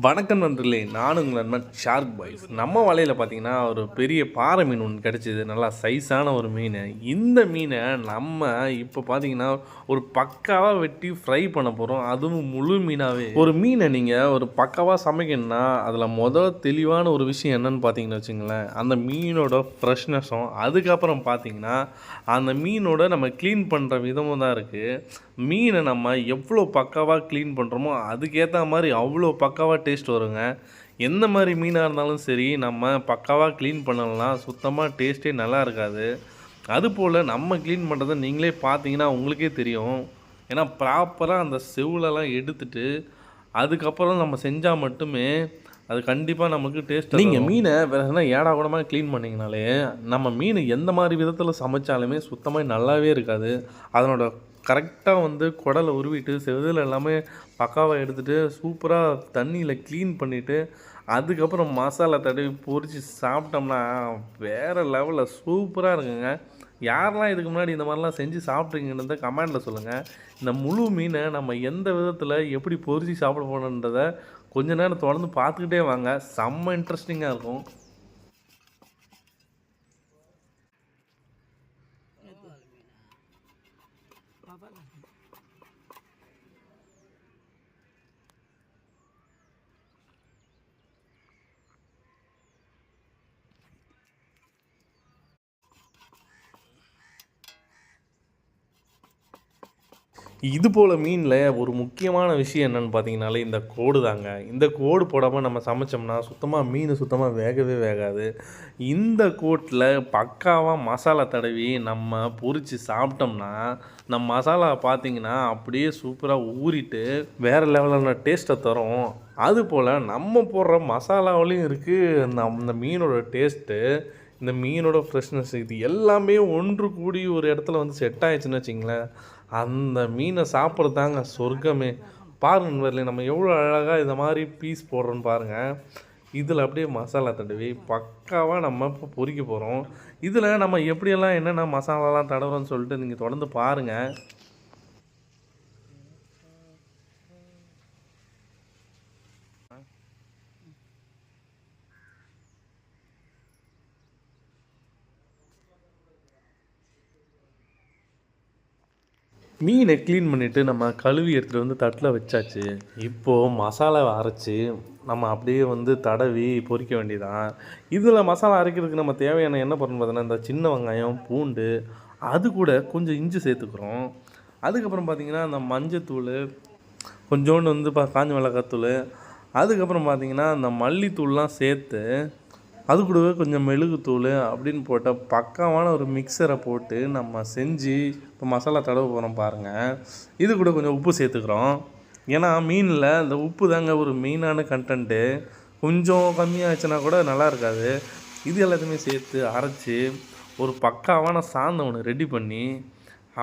வணக்கம் நண்பர்களே நானும் உங்கள் நண்பன் ஷார்க் பாய்ஸ் நம்ம வலையில் பார்த்தீங்கன்னா ஒரு பெரிய பாறை மீன் ஒன்று கிடச்சிது. நல்லா சைஸான ஒரு மீன். இந்த மீனை நம்ம இப்போ பார்த்தீங்கன்னா ஒரு பக்காவாக வெட்டி ஃப்ரை பண்ண போகிறோம் அதுவும் முழு மீனாகவே ஒரு மீனை நீங்கள் ஒரு பக்காவாக சமைக்கணும்னா அதில் மொதல் தெளிவான ஒரு விஷயம் என்னன்னு பார்த்தீங்கன்னு வச்சுங்களேன். அந்த மீனோட ஃப்ரெஷ்னஸும் அதுக்கப்புறம் பார்த்தீங்கன்னா அந்த மீனோட நம்ம க்ளீன் பண்ணுற விதமும் தான் இருக்குது மீனை நம்ம எவ்வளோ பக்காவாக க்ளீன் பண்ணுறோமோ அதுக்கேற்ற மாதிரி அவ்வளோ பக்காவாக டேஸ்ட் வருங்க. எந்த மாதிரி மீனாக இருந்தாலும் சரி நம்ம பக்காவாக க்ளீன் பண்ணலாம். சுத்தமாக டேஸ்ட்டே நல்லா இருக்காது. அதுபோல் நம்ம க்ளீன் பண்ணுறதை நீங்களே பார்த்தீங்கன்னா உங்களுக்கே தெரியும். ஏன்னா ப்ராப்பராக அந்த செவிலெல்லாம் எடுத்துட்டு அதுக்கப்புறம் நம்ம செஞ்சால் மட்டுமே அது கண்டிப்பாக நமக்கு டேஸ்ட் நீங்கள் மீனை வேறு என்ன ஏடா கூடமாக க்ளீன் பண்ணிங்கனாலே நம்ம மீன் எந்த மாதிரி விதத்தில் சமைச்சாலுமே சுத்தமாக நல்லாவே இருக்காது. அதனோட கரெக்டாக வந்து குடலை உருவிட்டு செதில் எல்லாமே பக்காவாக எடுத்துகிட்டு சூப்பராக தண்ணியில் க்ளீன் பண்ணிவிட்டு அதுக்கப்புறம் மசாலா தடவி பொரித்து சாப்பிட்டோம்னா வேறு லெவலில் சூப்பராக இருக்குங்க. யாரெல்லாம் இதுக்கு முன்னாடி இந்த மாதிரிலாம் செஞ்சு சாப்பிட்றீங்கன்றத கமெண்டில் சொல்லுங்கள் இந்த முழு மீனை நம்ம எந்த விதத்தில் எப்படி பொறிச்சு சாப்பிட போகணுன்றதை கொஞ்ச நேரம் தொடர்ந்து பார்த்துக்கிட்டே வாங்க. செம்ம இன்ட்ரெஸ்டிங்காக இருக்கும். இது போல் மீனில் ஒரு முக்கியமான விஷயம் என்னென்னு பார்த்தீங்கனாலே இந்த கோடு தாங்க. இந்த கோடு போடாமல் நம்ம சமைச்சோம்னா சுத்தமாக மீன் சுத்தமாக வேகவே வேகாது. இந்த கோட்டில் பக்காவாக மசாலா தடவி நம்ம பொரித்து சாப்பிட்டோம்னா நம்ம மசாலா பார்த்தீங்கன்னா அப்படியே சூப்பராக ஊறிட்டு வேறு லெவலான டேஸ்ட்டை தரும். அதுபோல் நம்ம போடுற மசாலாவிலையும் இருக்குது அந்த அந்த மீனோட டேஸ்ட்டு இந்த மீனோட ஃப்ரெஷ்னஸ் இது எல்லாமே ஒன்று கூடி ஒரு இடத்துல வந்து செட் ஆயிடுச்சுன்னு வச்சிங்களேன். அந்த மீனை சாப்பிட்றது தாங்க சொர்க்கமே. பாருங்க நண்பர்களே நம்ம எவ்வளோ அழகாக இந்த மாதிரி பீஸ் போடுறோன்னு பாருங்கள் இதில் அப்படியே மசாலா தடவி பக்காவாக நம்ம இப்போ பொறிக்க போகிறோம். இதில் நம்ம எப்படியெல்லாம் என்னென்ன மசாலாலாம் தடவுறோன்னு சொல்லிட்டு நீங்கள் தொடர்ந்து பாருங்கள் மீனை க்ளீன் பண்ணிவிட்டு நம்ம கழுவி எடுத்துகிட்டு வந்து தட்டில் வச்சாச்சு. இப்போது மசாலாவை அரைச்சி நம்ம அப்படியே வந்து தடவி பொரிக்க வேண்டியதான் இதில் மசாலா அரைக்கிறதுக்கு நம்ம தேவையான என்ன பண்ணணும் பார்த்தீங்கன்னா இந்த சின்ன வெங்காயம் பூண்டு அது கூட கொஞ்சம் இஞ்சி சேர்த்துக்கிறோம். அதுக்கப்புறம் பார்த்திங்கன்னா அந்த மஞ்சத்தூள் கொஞ்சோண்டு வந்து பா காஞ்ச மிளகாத்தூள் அதுக்கப்புறம் பார்த்திங்கன்னா அந்த மல்லித்தூள்லாம் சேர்த்து அது கூடவே கொஞ்சம் மெழுகுத்தூள் அப்படின்னு போட்ட பக்காவான ஒரு மிக்சரை போட்டு நம்ம செஞ்சு இப்போ மசாலா தடவை போகிறோம் பாருங்கள் இது கூட கொஞ்சம் உப்பு சேர்த்துக்கிறோம். ஏன்னா மீனில் இந்த உப்பு தாங்க ஒரு மெயினான கண்டென்ட்டு கொஞ்சம் கம்மியாகிடுச்சுன்னா கூட நல்லா இருக்காது. இது எல்லாத்தையுமே சேர்த்து அரைச்சி ஒரு பக்காவான சாந்தம் ஒன்று ரெடி பண்ணி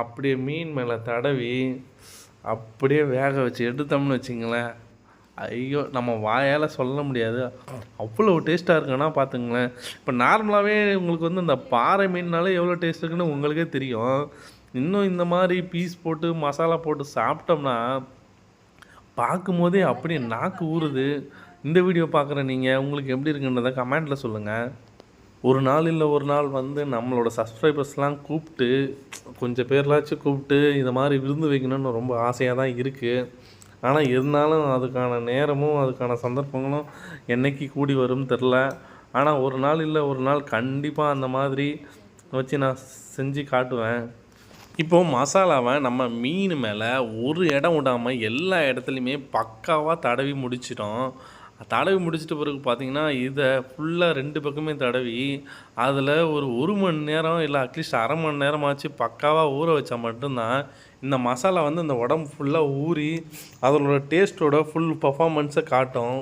அப்படியே மீன் மேலே தடவி அப்படியே வேக வச்சு எடுத்தோம்னு வச்சிங்களேன். ஐயோ நம்ம வாயால் சொல்ல முடியாது. அவ்வளோ டேஸ்ட்டாக இருக்குன்னா பார்த்துங்களேன் இப்போ நார்மலாகவே உங்களுக்கு வந்து இந்த பாறை மீன்னாலே எவ்வளோ டேஸ்ட் இருக்குன்னு உங்களுக்கே தெரியும். இன்னும் இந்த மாதிரி பீஸ் போட்டு மசாலா போட்டு சாப்பிட்டோம்னா பார்க்கும்போதே அப்படியே நாக்கு ஊறுது. இந்த வீடியோ பார்க்குற நீங்கள் உங்களுக்கு எப்படி இருக்குன்றதை கமெண்ட்டில் சொல்லுங்கள் ஒரு நாள் இல்லை ஒரு நாள் வந்து நம்மளோட சப்ஸ்கிரைபர்ஸ்லாம் கூப்பிட்டு கொஞ்சம் பேர்லாச்சும் கூப்பிட்டு இந்த மாதிரி விருந்து வைக்கணும்னு ரொம்ப ஆசையாக தான் இருக்குது ஆனால் இருந்தாலும் அதுக்கான நேரமும் அதுக்கான சந்தர்ப்பங்களும் என்றைக்கு கூடி வரும்னு தெரில ஆனால் ஒரு நாள் இல்லை ஒரு நாள் கண்டிப்பாக அந்த மாதிரி வச்சு நான் செஞ்சு காட்டுவேன். இப்போது மசாலாவை நம்ம மீன் மேலே ஒரு இடம் விடாமல் எல்லா இடத்துலையுமே பக்காவாக தடவி முடிச்சிட்டோம். தடவி முடிச்சிட்ட பிறகு பார்த்தீங்கன்னா இதை ஃபுல்லாக ரெண்டு பக்கமே தடவி அதில் ஒரு ஒரு மணி நேரம் இல்லை அட்லீஸ்ட் அரை மணி நேரமாச்சு பக்காவாக ஊற வச்சா மட்டும்தான் இந்த மசாலா வந்து இந்த உடம்பு ஃபுல்லாக ஊறி அதனோட டேஸ்ட்டோட ஃபுல் பர்ஃபாமன்ஸை காட்டும்.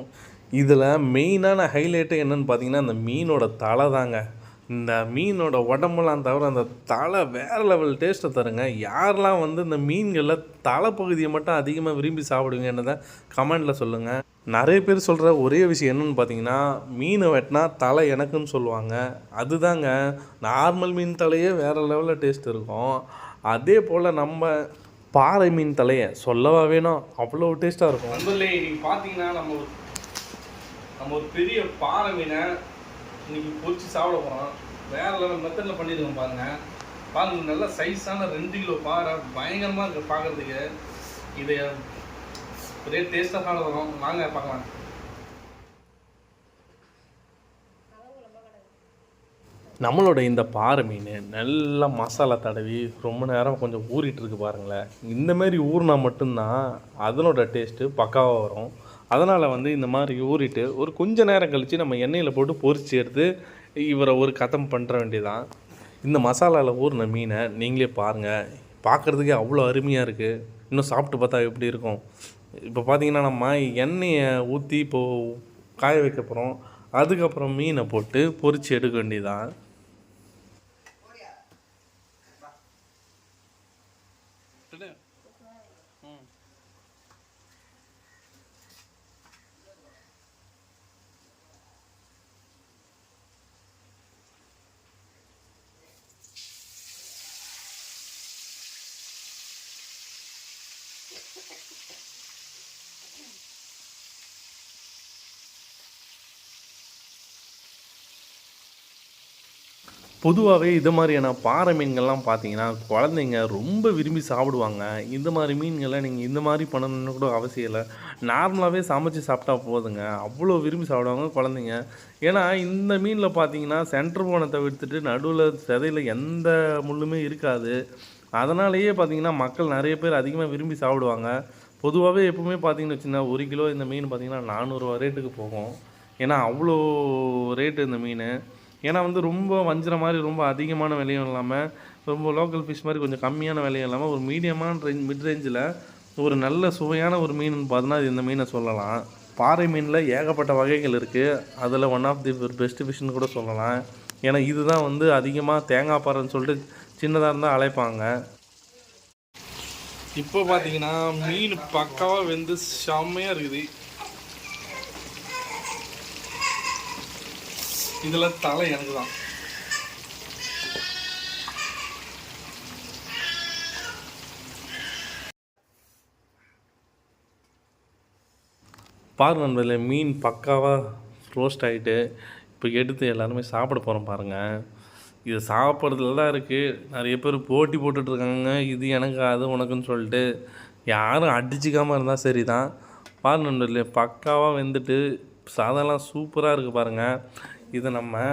இதில் மெயினான ஹைலைட்டு என்னென்னு பார்த்தீங்கன்னா அந்த மீனோட தலை தாங்க. இந்த மீனோட உடம்புலாம் தவிர அந்த தலை வேறு லெவல் டேஸ்ட்டை தருங்க. யாரெல்லாம் வந்து இந்த மீன்களில் தலைப்பகுதியை மட்டும் அதிகமாக விரும்பி சாப்பிடுவீங்கன்னு தான் கமெண்டில் சொல்லுங்கள் நிறைய பேர் சொல்கிற ஒரே விஷயம் என்னென்னு பார்த்தீங்கன்னா மீனை வெட்டினா தலை எனக்குன்னு சொல்லுவாங்க. அதுதாங்க நார்மல் மீன் தலையே வேறு லெவலில் டேஸ்ட் இருக்கும். அதே போல் நம்ம பாறை மீன் தலையை சொல்லவா வேணும்? அவ்வளோ டேஸ்ட்டாக இருக்கும். நண்பர்களே நீங்கள் பார்த்தீங்கன்னா நம்ம நம்ம ஒரு பெரிய பாறை மீனை இன்னைக்கு பொறிச்சு சாப்பிட போகிறோம் வேறு லெவல் மெத்தடில் பண்ணியிருக்கோம் பாருங்க. பாருங்க நல்ல சைஸான ரெண்டு கிலோ பாறை பயங்கரமாக இருக்குது பார்க்கறதுக்கு இதை ஒரே டேஸ்ட்டாக சாப்பிட வரும் வாங்க பார்க்கலாம். நம்மளோட இந்த பாறை மீன் நல்லா மசாலா தடவி ரொம்ப நேரம் கொஞ்சம் ஊறிட்டு இருக்கு பாருங்களேன். இந்தமாரி ஊறினா மட்டும்தான் அதனோட டேஸ்ட்டு பக்காவாக வரும். அதனால் வந்து இந்த மாதிரி ஊறிட்டு ஒரு கொஞ்ச நேரம் கழித்து நம்ம எண்ணெயில் போட்டு பொரித்து எடுத்து இவரை ஒரு கதம் பண்ணுற வேண்டியதான் இந்த மசாலாவில் ஊறின மீனை நீங்களே பாருங்கள் பார்க்குறதுக்கே அவ்வளோ அருமையாக இருக்குது இன்னும் சாப்பிட்டு பார்த்தா எப்படி இருக்கும்? இப்போ பார்த்தீங்கன்னா நம்ம எண்ணெயை ஊற்றி இப்போது காய வைக்க போகிறோம் அதுக்கப்புறம் மீனை போட்டு பொரித்து எடுக்க வேண்டியதான் பொதுவாகவே இது மாதிரியான பாறை மீன்கள்லாம் பார்த்தீங்கன்னா குழந்தைங்க ரொம்ப விரும்பி சாப்பிடுவாங்க. இந்த மாதிரி மீன்களை நீங்கள் இந்த மாதிரி பண்ணணும்னு கூட அவசியம் இல்லை. நார்மலாகவே சமைச்சு சாப்பிட்டா போதுங்க. அவ்வளோ விரும்பி சாப்பிடுவாங்க குழந்தைங்க. ஏன்னா இந்த மீனில் பார்த்தீங்கன்னா சென்டர் போனத்தை விடுத்துட்டு நடுவில் செதையில் எந்த முள்ளுமே இருக்காது. அதனாலேயே பார்த்தீங்கன்னா மக்கள் நிறைய பேர் அதிகமாக விரும்பி சாப்பிடுவாங்க. பொதுவாகவே எப்பவுமே பார்த்தீங்கன்னு வச்சுன்னா ஒரு கிலோ இந்த மீன் பார்த்தீங்கன்னா நானூறுரூவா ரேட்டுக்கு போகும். ஏன்னா அவ்வளோ ரேட்டு இந்த மீன். ஏன்னா வந்து ரொம்ப வஞ்சிற மாதிரி ரொம்ப அதிகமான விலையும் இல்லாமல் ரொம்ப லோக்கல் ஃபிஷ் மாதிரி கொஞ்சம் கம்மியான விலையும் இல்லாமல் ஒரு மீடியமான ரேஞ்ச் மிட் ரேஞ்சில் ஒரு நல்ல சுவையான ஒரு மீன் பார்த்தோன்னா அது இந்த மீனை சொல்லலாம். பாறை மீனில் ஏகப்பட்ட வகைகள் இருக்குது அதில் ஒன் ஆஃப் தி பெஸ்ட் ஃபிஷ்னு கூட சொல்லலாம். ஏன்னா இதுதான் வந்து அதிகமாக தேங்காய் பாறைன்னு சொல்லிட்டு சின்னதாக இருந்தால் அழைப்பாங்க. இப்போ பார்த்தீங்கன்னா மீன் பக்காவாக வெந்து செம்மையாக இருக்குது. இதில் தலை எனக்கு தான் பாருங்க நண்பர்களே மீன் பக்காவாக ரோஸ்ட் ஆகிட்டு இப்போ எடுத்து எல்லாருமே சாப்பிட போகிறோம் பாருங்கள் இது சாப்பிட்றதுல தான் இருக்குது நிறைய பேர் போட்டி போட்டுட்ருக்காங்க. இது எனக்கு அது உனக்குன்னு சொல்லிட்டு யாரும் அடிச்சிக்காமல் இருந்தால் சரி தான் பாருங்க நண்பர்களே பக்காவாக வெந்துட்டு சாதம்லாம் சூப்பராக இருக்குது பாருங்கள் இதை நம்ம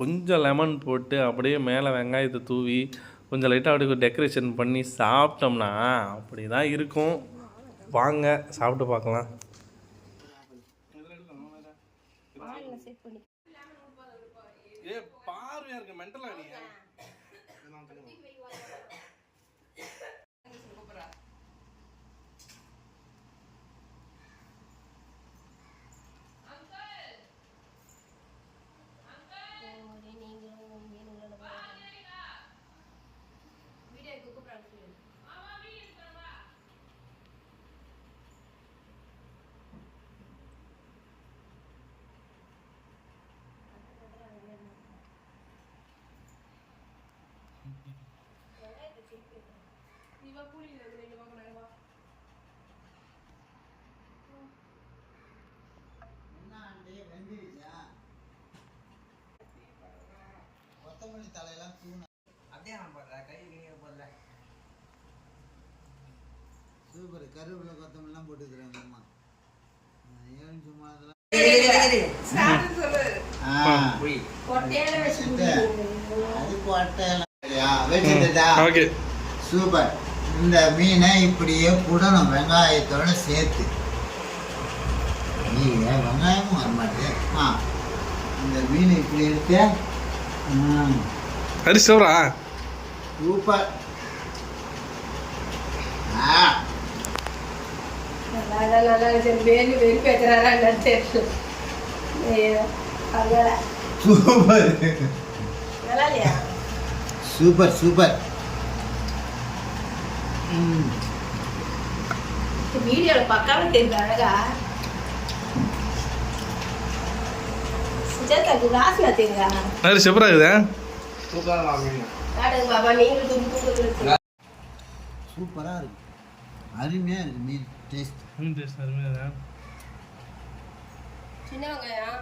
கொஞ்சம் லெமன் போட்டு அப்படியே மேலே வெங்காயத்தை தூவி கொஞ்சம் லைட்டாக அப்படியே டெக்கரேஷன் பண்ணி சாப்பிட்டோம்னா அப்படி தான் இருக்கும். வாங்க சாப்பிட்டு பார்க்கலாம். मंटला नहीं है। பார்வையா இருக்கு மென்டலா நீ கொத்தமல்லி தலையெல்லாம் தூணு. அப்படியே நான் போடுறேன் கை கீழே போடல. சூப்பர். கருவேப்பிலை கொத்தமல்லாம் போட்டுக்கிறாங்க அம்மா. ஏழு சும்மா அதெல்லாம் ஆ, போய் வச்சுட்டு, அது? ஓகே. சூப்பர். இந்த மீனை இப்படியே புடணும் வெங்காயத்தோட சேர்த்து. ஐயே, வெங்காயமும் வரமாட்டேன் ஆ இந்த மீனை இப்படி எடுத்து ம், ஹரிஷ் சோரா சூப்பர். ஆ. நல்லா நல்லா சரி வேலு வெறி பேசுறாரா. சூப்பர். Super super. ம் வீடியோல பக்காம தெரியுது அழகா. சுஜாதாக்கு வாசனை தெரியுதா? ஹரிஷ் எப்பரா இருக்குது சூப்பராக வாங்குவீங்க காட்டுங்க பாப்பா நீங்களும் தும்பு தும்பு சூப்பராக இருக்கு. அருமையாக இருக்கு மீன் டேஸ்ட் சின்ன வெங்காயம்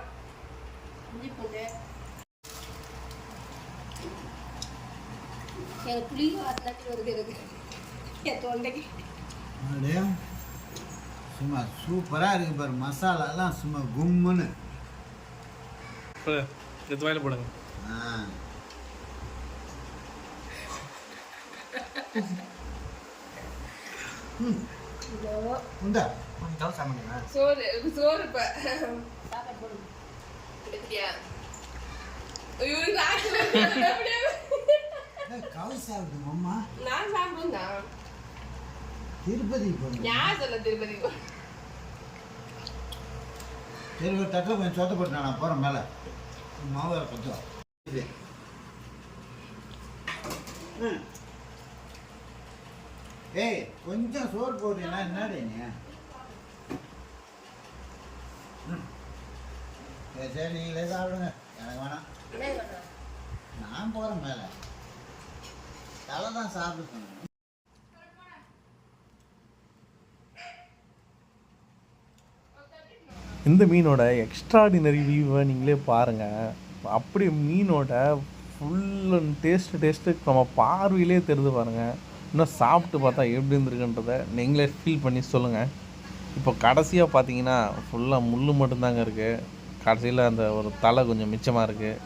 இஞ்சி பூண்டு. எனக்கு புளி வாசனாட்டி வருது எனக்கு என் தொண்டைக்கு அப்படியே சும்மா சூப்பராக இருக்கு பாரு. மசாலாலாம் சும்மா கும்முன்னு. எடுத்து வாயில போடுங்க. ஆ. உண்டா கொஞ்சம் சோறு சோறு இப்போ. நான் சாப்பிடுங்க அம்மா நான் சாப்பிடுவேன் தான். திருப்பதி யார் சொல்ல திருப்பதி சரி ஒரு தட்டில் கொஞ்சம் சொத்த போட்டு நான் போகிறேன் மேலே. மாவு கொஞ்சம். ஏய் கொஞ்சம் சோறு போடுறீங்களா? என்னடி நீ. சரி நீங்களே சாப்பிடுங்க. எனக்கு வேணாம். நான் போகிறேன் மேலே. தலை தான் சாப்பிட சொன்னேன். இந்த மீனோட எக்ஸ்ட்ராடினரி வியூவை நீங்களே பாருங்கள் அப்படி மீனோட ஃபுல் அண்ட் டேஸ்ட்டு டேஸ்ட்டு நம்ம பார்வையிலே தெரிந்து பாருங்கள் இன்னும் சாப்பிட்டு பார்த்தா எப்படி இருந்திருக்குன்றத நீங்களே ஃபீல் பண்ணி சொல்லுங்கள் இப்போ கடைசியாக பார்த்தீங்கன்னா ஃபுல்லாக முள் மட்டும்தாங்க இருக்குது கடைசியில் அந்த ஒரு தலை கொஞ்சம் மிச்சமாக இருக்குது